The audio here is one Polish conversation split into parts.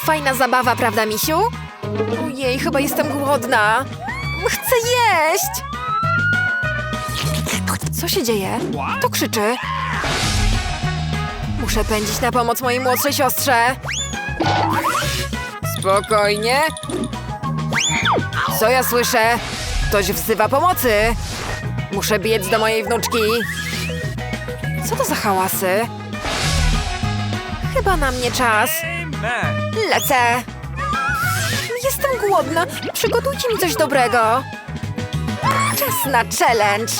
Fajna zabawa, prawda, misiu? Ojej, chyba jestem głodna. Chcę jeść! Co się dzieje? To krzyczy. Muszę pędzić na pomoc mojej młodszej siostrze. Spokojnie. Co ja słyszę? Ktoś wzywa pomocy. Muszę biec do mojej wnuczki. Co to za hałasy? Chyba na mnie czas. Lecę. Jestem głodna. Przygotujcie mi coś dobrego. Czas na challenge.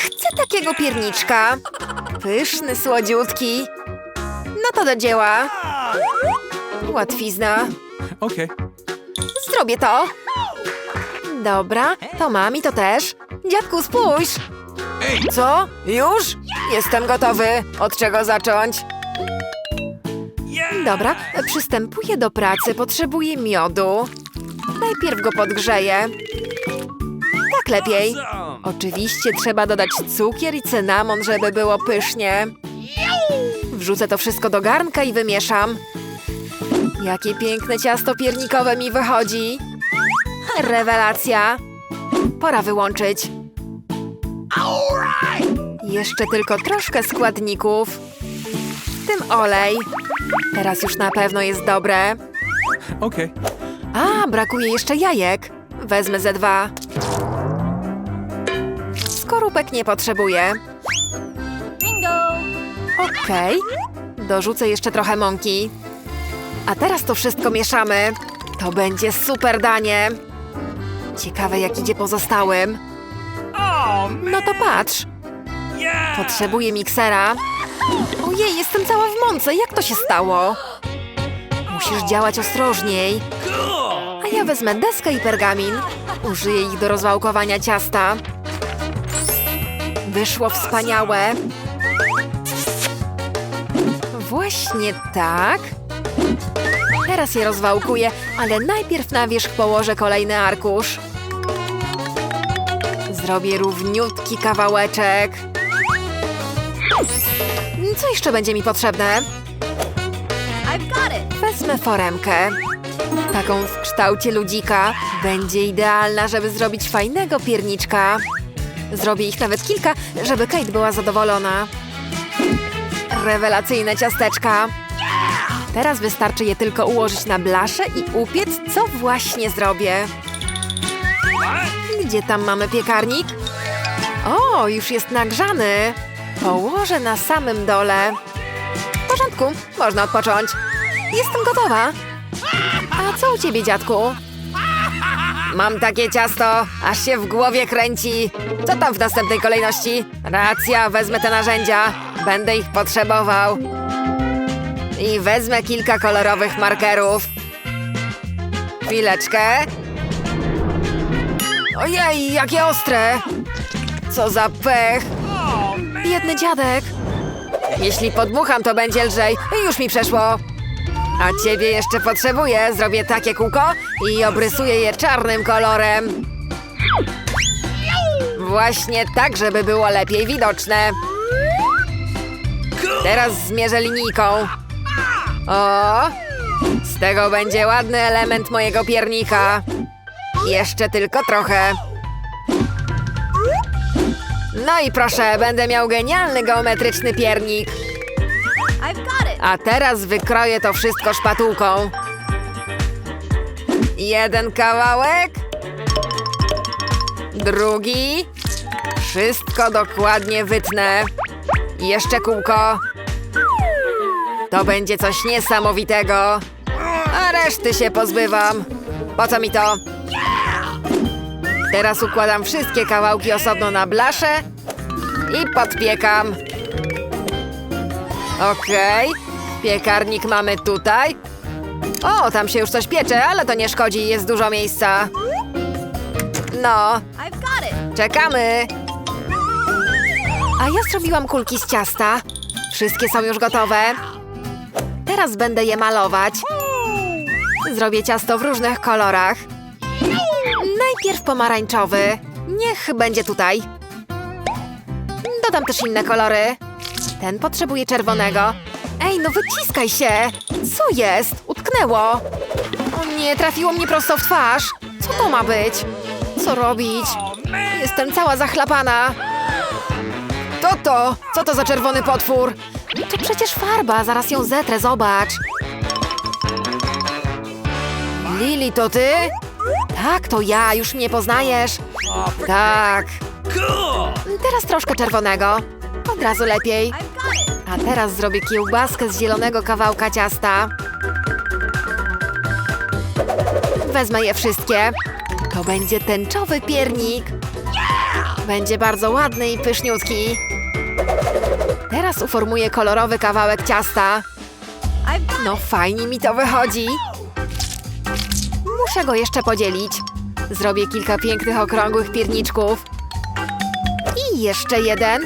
Chcę takiego pierniczka. Pyszny, słodziutki. No to do dzieła. Łatwizna. Okay. Zrobię to. Dobra, to mam i to też. Dziadku, spójrz. Co? Już? Jestem gotowy. Od czego zacząć? Dobra, przystępuję do pracy. Potrzebuję miodu. Najpierw go podgrzeję. Tak lepiej. Oczywiście trzeba dodać cukier i cynamon, żeby było pysznie. Wrzucę to wszystko do garnka i wymieszam. Jakie piękne ciasto piernikowe mi wychodzi. Rewelacja. Pora wyłączyć. Jeszcze tylko troszkę składników. W tym olej. Teraz już na pewno jest dobre. Okay. A, brakuje jeszcze jajek. Wezmę ze dwa. Skorupek nie potrzebuję. Okej. Dorzucę jeszcze trochę mąki. A teraz to wszystko mieszamy. To będzie super danie. Ciekawe jak idzie pozostałym. No to patrz. Potrzebuję miksera. Ojej, jestem cała w mące. Jak to się stało? Musisz działać ostrożniej. A ja wezmę deskę i pergamin. Użyję ich do rozwałkowania ciasta. Wyszło wspaniałe. Właśnie tak. Teraz je rozwałkuję, ale najpierw na wierzch położę kolejny arkusz. Zrobię równiutki kawałeczek. Co jeszcze będzie mi potrzebne? Wezmę foremkę. Taką w kształcie ludzika. Będzie idealna, żeby zrobić fajnego pierniczka. Zrobię ich nawet kilka, żeby Kate była zadowolona. Rewelacyjne ciasteczka. Teraz wystarczy je tylko ułożyć na blaszę i upiec, co właśnie zrobię. Gdzie tam mamy piekarnik? O, już jest nagrzany. Położę na samym dole. W porządku, można odpocząć. Jestem gotowa. A co u ciebie, dziadku? Mam takie ciasto, aż się w głowie kręci. Co tam w następnej kolejności? Racja, wezmę te narzędzia. Będę ich potrzebował. I wezmę kilka kolorowych markerów. Chwileczkę. Ojej, jakie ostre! Co za pech! Biedny dziadek! Jeśli podmucham, to będzie lżej. Już mi przeszło. A ciebie jeszcze potrzebuję. Zrobię takie kółko i obrysuję je czarnym kolorem. Właśnie tak, żeby było lepiej widoczne. Teraz zmierzę linijką. O! Z tego będzie ładny element mojego piernika. Jeszcze tylko trochę. No i proszę, będę miał genialny geometryczny piernik. A teraz wykroję to wszystko szpatułką. Jeden kawałek. Drugi. Wszystko dokładnie wytnę. Jeszcze kółko. To będzie coś niesamowitego. A reszty się pozbywam. Po co mi to? Teraz układam wszystkie kawałki osobno na blaszę i podpiekam. Okej, piekarnik mamy tutaj. O, tam się już coś piecze, ale to nie szkodzi, jest dużo miejsca. No, czekamy. A ja zrobiłam kulki z ciasta. Wszystkie są już gotowe. Teraz będę je malować. Zrobię ciasto w różnych kolorach. Najpierw pomarańczowy. Niech będzie tutaj. Dodam też inne kolory. Ten potrzebuje czerwonego. Ej, no wyciskaj się! Co jest? Utknęło! O nie, trafiło mnie prosto w twarz! Co to ma być? Co robić? Jestem cała zachlapana! To to! Co to za czerwony potwór? To przecież farba, zaraz ją zetrę, zobacz! Lili, to ty? Tak, to ja, już mnie poznajesz. Tak, teraz troszkę czerwonego. Od razu lepiej. A teraz zrobię kiełbaskę z zielonego kawałka ciasta. Wezmę je wszystkie. To będzie tęczowy piernik. Będzie bardzo ładny i pyszniutki. Teraz uformuję kolorowy kawałek ciasta. No fajnie mi to wychodzi. Muszę go jeszcze podzielić. Zrobię kilka pięknych okrągłych pierniczków. I jeszcze jeden.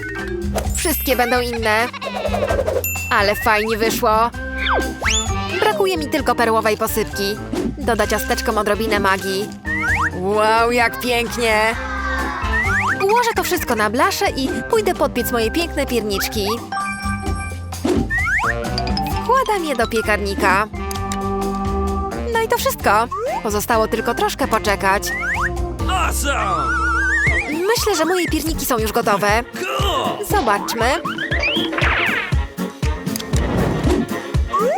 Wszystkie będą inne. Ale fajnie wyszło. Brakuje mi tylko perłowej posypki. Doda ciasteczkom odrobinę magii. Wow, jak pięknie! Ułożę to wszystko na blaszę i pójdę podpiec moje piękne pierniczki. Wkładam je do piekarnika. No i to wszystko. Pozostało tylko troszkę poczekać. Myślę, że moje pierniki są już gotowe. Zobaczmy.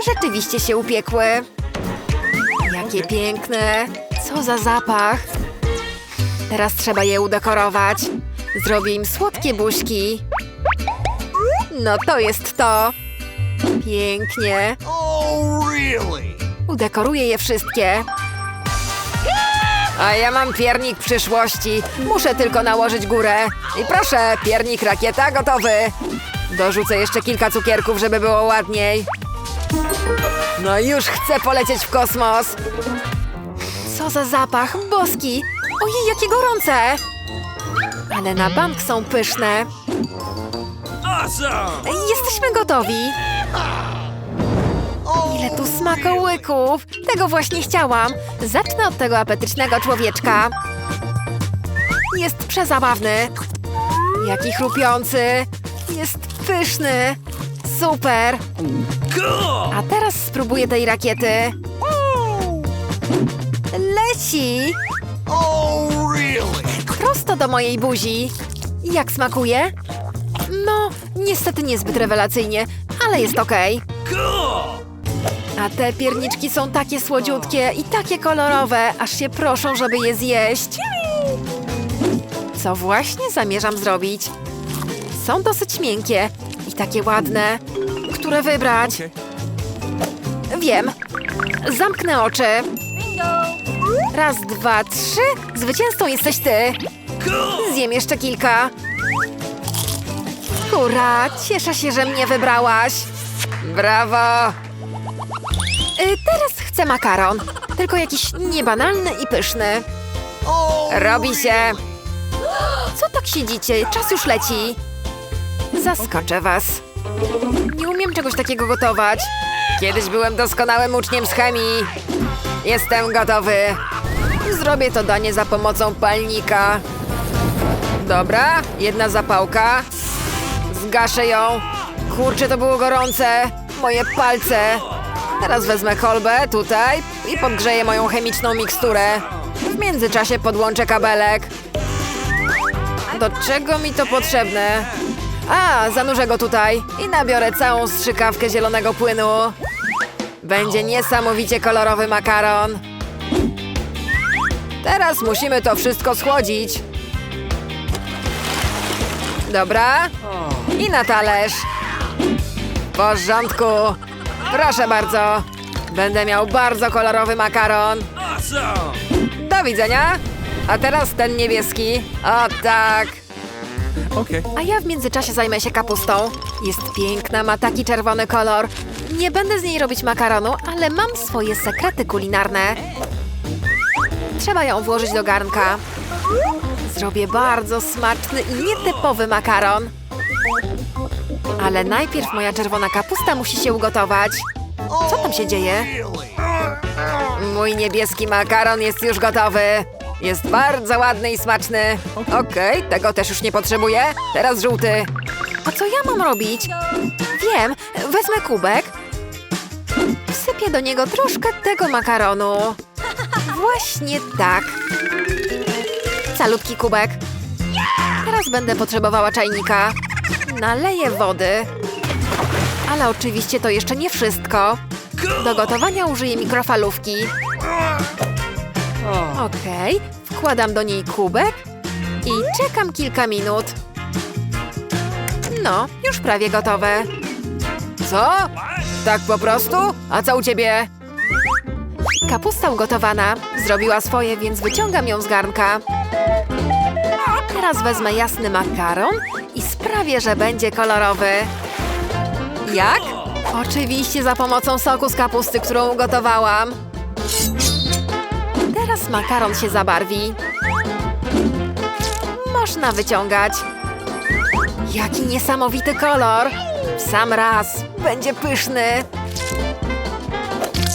Rzeczywiście się upiekły. Jakie piękne. Co za zapach. Teraz trzeba je udekorować. Zrobię im słodkie buźki. No to jest to. Pięknie. Oh? Udekoruję je wszystkie. A ja mam piernik przyszłości. Muszę tylko nałożyć górę. I proszę, piernik rakieta gotowy. Dorzucę jeszcze kilka cukierków, żeby było ładniej. No już chcę polecieć w kosmos. Co za zapach, boski. Ojej, jakie gorące. Ale na bank są pyszne. Jesteśmy gotowi. Smakołyków! Tego właśnie chciałam. Zacznę od tego apetycznego człowieczka. Jest przezabawny. Jaki chrupiący. Jest pyszny. Super. A teraz spróbuję tej rakiety. Leci! Prosto do mojej buzi. Jak smakuje? No, niestety niezbyt rewelacyjnie, ale jest okej. Cool. A te pierniczki są takie słodziutkie i takie kolorowe, aż się proszą, żeby je zjeść. Co właśnie zamierzam zrobić? Są dosyć miękkie i takie ładne. Które wybrać? Wiem. Zamknę oczy. Raz, dwa, trzy. Zwycięzcą jesteś ty. Zjem jeszcze kilka. Hurra, cieszę się, że mnie wybrałaś. Brawo! Y, teraz chcę makaron. Tylko jakiś niebanalny i pyszny. Robi się. Co tak siedzicie? Czas już leci. Zaskoczę was. Nie umiem czegoś takiego gotować. Kiedyś byłem doskonałym uczniem z chemii. Jestem gotowy. Zrobię to danie za pomocą palnika. Dobra, jedna zapałka. Zgaszę ją. Kurczę, to było gorące. Moje palce. Teraz wezmę kolbę tutaj i podgrzeję moją chemiczną miksturę. W międzyczasie podłączę kabelek. Do czego mi to potrzebne? A, zanurzę go tutaj i nabiorę całą strzykawkę zielonego płynu. Będzie niesamowicie kolorowy makaron. Teraz musimy to wszystko schłodzić. Dobra. I na talerz. W porządku. Proszę bardzo. Będę miał bardzo kolorowy makaron. Do widzenia. A teraz ten niebieski. O tak. A ja w międzyczasie zajmę się kapustą. Jest piękna, ma taki czerwony kolor. Nie będę z niej robić makaronu, ale mam swoje sekrety kulinarne. Trzeba ją włożyć do garnka. Zrobię bardzo smaczny i nietypowy makaron. Ale najpierw moja czerwona kapusta musi się ugotować. Co tam się dzieje? Mój niebieski makaron jest już gotowy. Jest bardzo ładny i smaczny. Okej, tego też już nie potrzebuję. Teraz żółty. A co ja mam robić? Wiem, wezmę kubek. Wsypię do niego troszkę tego makaronu. Właśnie tak. Calutki kubek. Teraz będę potrzebowała czajnika. Naleję wody. Ale oczywiście to jeszcze nie wszystko. Do gotowania użyję mikrofalówki. Okej, wkładam do niej kubek i czekam kilka minut. No, już prawie gotowe. Co? Tak po prostu? A co u ciebie? Kapusta ugotowana. Zrobiła swoje, więc wyciągam ją z garnka. Teraz wezmę jasny makaron i sprawię, że będzie kolorowy. Jak? Oczywiście za pomocą soku z kapusty, którą ugotowałam. Teraz makaron się zabarwi. Można wyciągać. Jaki niesamowity kolor! W sam raz. Będzie pyszny.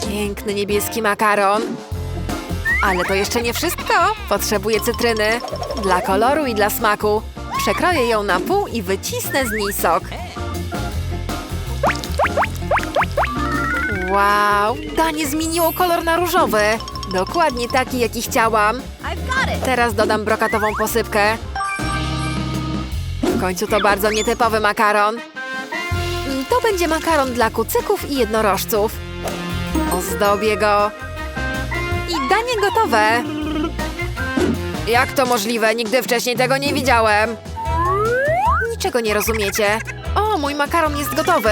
Piękny niebieski makaron. Ale to jeszcze nie wszystko. Potrzebuję cytryny. Dla koloru i dla smaku. Przekroję ją na pół i wycisnę z niej sok. Wow, danie zmieniło kolor na różowy. Dokładnie taki, jaki chciałam. Teraz dodam brokatową posypkę. W końcu to bardzo nietypowy makaron. I to będzie makaron dla kucyków i jednorożców. Ozdobię go. I danie gotowe. Jak to możliwe? Nigdy wcześniej tego nie widziałem. Niczego nie rozumiecie. O, mój makaron jest gotowy.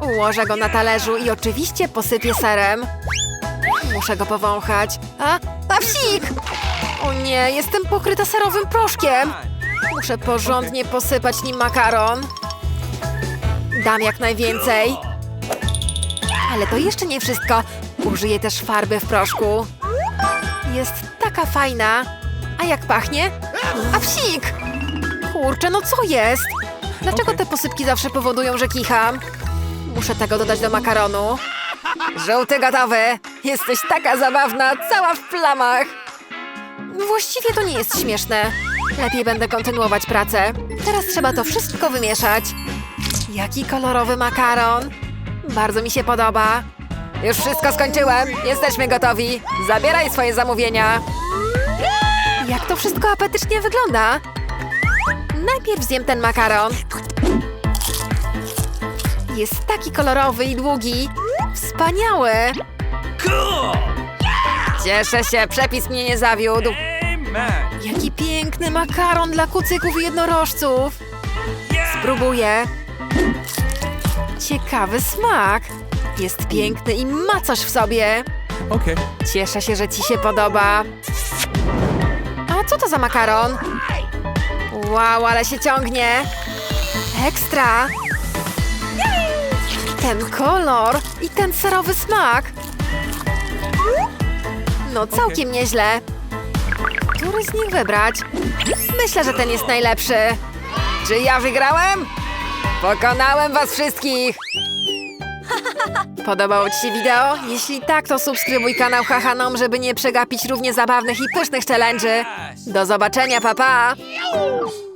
Ułożę go na talerzu i oczywiście posypię serem. Muszę go powąchać. A, a! O nie, jestem pokryta serowym proszkiem. Muszę porządnie posypać nim makaron. Dam jak najwięcej. Ale to jeszcze nie wszystko. Użyję też farby w proszku. Jest taka fajna. A jak pachnie? A psik! Kurczę, no co jest? Dlaczego te posypki zawsze powodują, że kicham? Muszę tego dodać do makaronu. Żółty gotowy! Jesteś taka zabawna, cała w plamach! Właściwie to nie jest śmieszne. Lepiej będę kontynuować pracę. Teraz trzeba to wszystko wymieszać. Jaki kolorowy makaron! Bardzo mi się podoba. Już wszystko skończyłem. Jesteśmy gotowi. Zabieraj swoje zamówienia. Jak to wszystko apetycznie wygląda. Najpierw zjem ten makaron. Jest taki kolorowy i długi. Wspaniały. Cieszę się, przepis mnie nie zawiódł. Jaki piękny makaron dla kucyków i jednorożców. Spróbuję. Ciekawy smak. Jest piękny i ma coś w sobie. Okay. Cieszę się, że ci się podoba. A co to za makaron? Wow, ale się ciągnie. Ekstra. Ten kolor i ten serowy smak. No całkiem nieźle. Który z nich wybrać? Myślę, że ten jest najlepszy. Czy ja wygrałem? Pokonałem was wszystkich! Podobało Ci się wideo? Jeśli tak, to subskrybuj kanał Hahanom, żeby nie przegapić równie zabawnych i pysznych challenge'y. Do zobaczenia, papa! Pa.